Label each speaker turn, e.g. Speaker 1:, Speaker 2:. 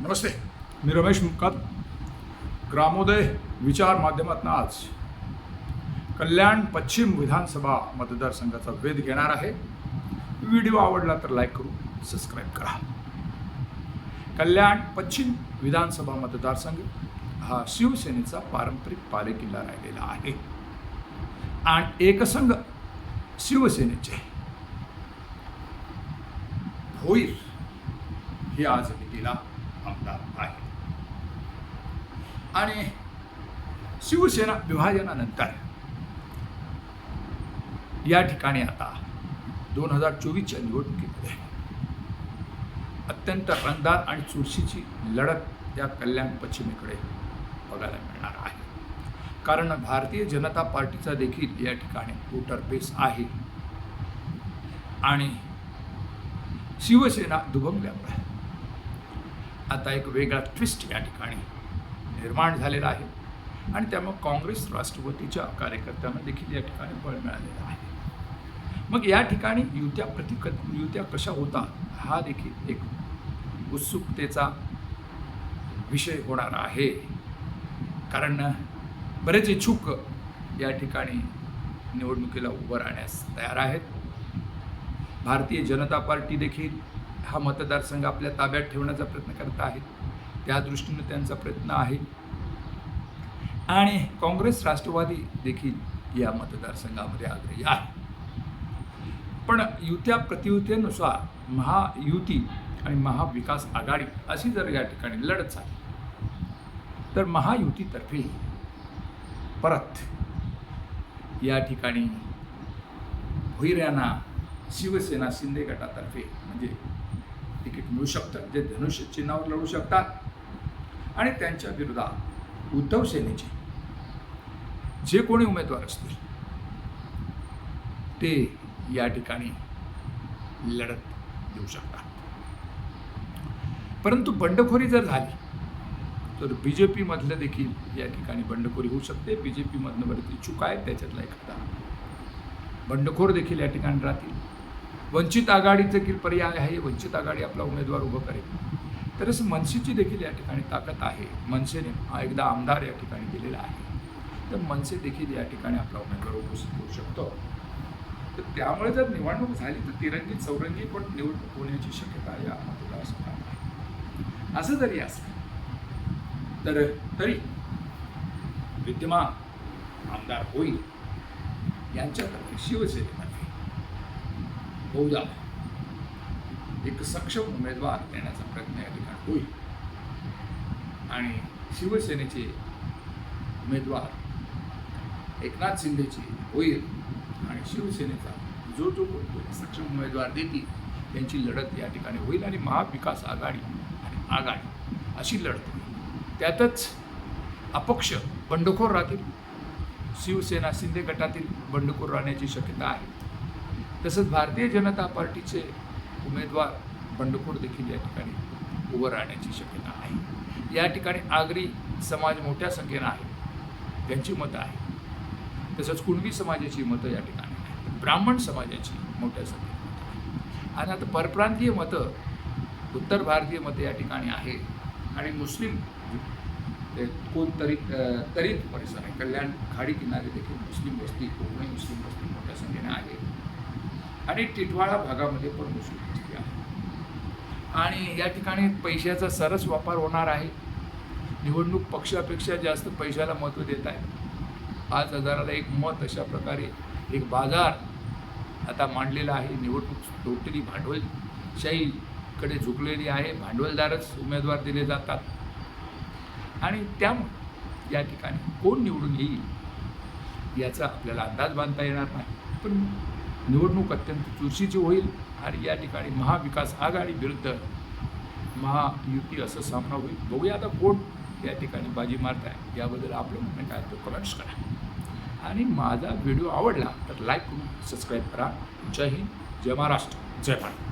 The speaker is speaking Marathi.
Speaker 1: नमस्ते. मी रमेश मुक्कात ग्रामोदय विचार माध्यमातून आज कल्याण पश्चिम विधानसभा मतदारसंघाचा वेध घेणार आहे. व्हिडिओ आवडला तर लाईक करून सबस्क्राईब करा. कल्याण पश्चिम विधानसभा मतदारसंघ हा शिवसेनेचा पारंपरिक पालेकिल्ला राहिलेला आहे. आणि एकसंघ शिवसेनेचे भोईर हे आज नितीला आणि शिवसेना विभाजनानंतर या ठिकाणी आता दोन हजार चोवीसच्या निवडणुकीमध्ये अत्यंत रंगदार आणि चुरशीची लढत या कल्याण पश्चिमेकडे बघायला मिळणार आहे. कारण भारतीय जनता पार्टीचा देखील या ठिकाणी वोटर बेस आहे. आणि शिवसेना दुभंगल्यामुळे आता एक वेगळा ट्विस्ट या ठिकाणी निर्माण झालेला आहे. आणि त्यामुळे काँग्रेस राष्ट्रवादीच्या कार्यकर्त्यांना देखील या ठिकाणी बळ मिळालेलं आहे. मग या ठिकाणी युत्या प्रतिक युत्या कशा होतात हा देखील एक उत्सुकतेचा विषय होणार आहे. कारण बरेच इच्छुक या ठिकाणी निवडणुकीला उभं राहण्यास तयार आहेत. भारतीय जनता पार्टी देखील हा मतदारसंघ आपल्या ताब्यात ठेवण्याचा प्रयत्न करत आहेत. त्या दृष्टीने त्यांचा प्रयत्न आहे. आणि काँग्रेस राष्ट्रवादी देखील या मतदारसंघामध्ये आग्रही आहे. पण युत्या प्रतियुतेनुसार महायुती आणि महाविकास आघाडी अशी जर या ठिकाणी लढत झाली तर महायुतीतर्फे परत या ठिकाणी भुईर यांना शिवसेना शिंदे गटातर्फे म्हणजे तिकीट मिळू शकतं जे धनुष्य चिन्हावर लढू शकतात. आणि त्यांच्या विरोधात उद्धव सेनेचे जे कोणी उमेदवार असतील ते या ठिकाणी लढत देऊ शकतात. परंतु बंडखोरी जर झाली तर बी जे पीमधलं देखील या ठिकाणी बंडखोरी होऊ शकते. बी जे पीमधनं बरेच इच्छुक आहेत त्याच्यातला एखादा बंडखोर देखील या ठिकाणी राहतील. वंचित आघाडीचं देखील पर्याय आहे? वंचित आघाडी आपला उमेदवार उभं करेल. तरच मनसेची देखील या ठिकाणी ताकद आहे. मनसेने हा एकदा आमदार या ठिकाणी दिलेला आहे. तर मनसे देखील या ठिकाणी आपला उमेदवार उपस्थित होऊ शकतो. तर त्यामुळे जर निवडणूक झाली तर तिरंगी चौरंगी पण निवडणूक होण्याची शक्यता या मतदारसंघात आहे. असं जरी असलं तर तरी विद्यमान आमदार होईल. यांच्यातर्फे शिवसेनेमध्ये बहुधा एक सक्षम उमेदवार देण्याचा प्रयत्न या ठिकाणी होईल. आणि शिवसेनेचे उमेदवार एकनाथ शिंदेचे होईल आणि शिवसेनेचा जो जो कोणतो सक्षम उमेदवार देतील त्यांची लढत या ठिकाणी होईल आणि महाविकास आघाडी आणि आघाडी अशी लढत होईल. त्यातच अपक्ष बंडखोर राहतील. शिवसेना शिंदे गटातील बंडखोर राहण्याची शक्यता आहे. तसंच भारतीय जनता पार्टीचे उमेदवार बंडखोर देखील या ठिकाणी उभं राहण्याची शक्यता आहे. या ठिकाणी आगरी समाज मोठ्या संख्येनं आहे त्यांची मतं आहे तसंच कुणबी समाजाची मतं या ठिकाणी आहेत. ब्राह्मण समाजाची मोठ्या संख्येनं आणि आता परप्रांतीय मतं उत्तर भारतीय मतं या ठिकाणी आहे आणि मुस्लिम ते कोणतरी तरी तरीत परिसर आहे. कल्याण खाडी किनारे देखील मुस्लिम वस्ती कोकणी मुस्लिम वस्ती मोठ्या संख्येने आहे आणि टिटवाळा भागामध्ये पण मुस्लिम आहे. आणि या ठिकाणी पैशाचा सरस वापर होणार आहे. निवडणूक पक्षापेक्षा जास्त पैशाला महत्त्व देत आहे. पाच हजाराला एक मत अशा प्रकारे एक बाजार आता मांडलेला आहे. निवडणूक टोटली भांडवलशाहीकडे झुकलेली आहे. भांडवलदारच उमेदवार दिले जातात. आणि त्यामुळे या ठिकाणी कोण निवडून येईल याचा आपल्याला अंदाज बांधता येणार नाही. पण निवडणूक अत्यंत चुरशीची होईल आणि या ठिकाणी महाविकास आघाडी विरुद्ध महायुती असं सामना होईल. बघूया आता कोण या ठिकाणी बाजी मारत आहे याबद्दल आपलं म्हणणं काय तो कमेंट्स करा. आणि माझा व्हिडिओ आवडला तर लाईक करून सबस्क्राईब करा. जय हिंद जय महाराष्ट्र जय भारत.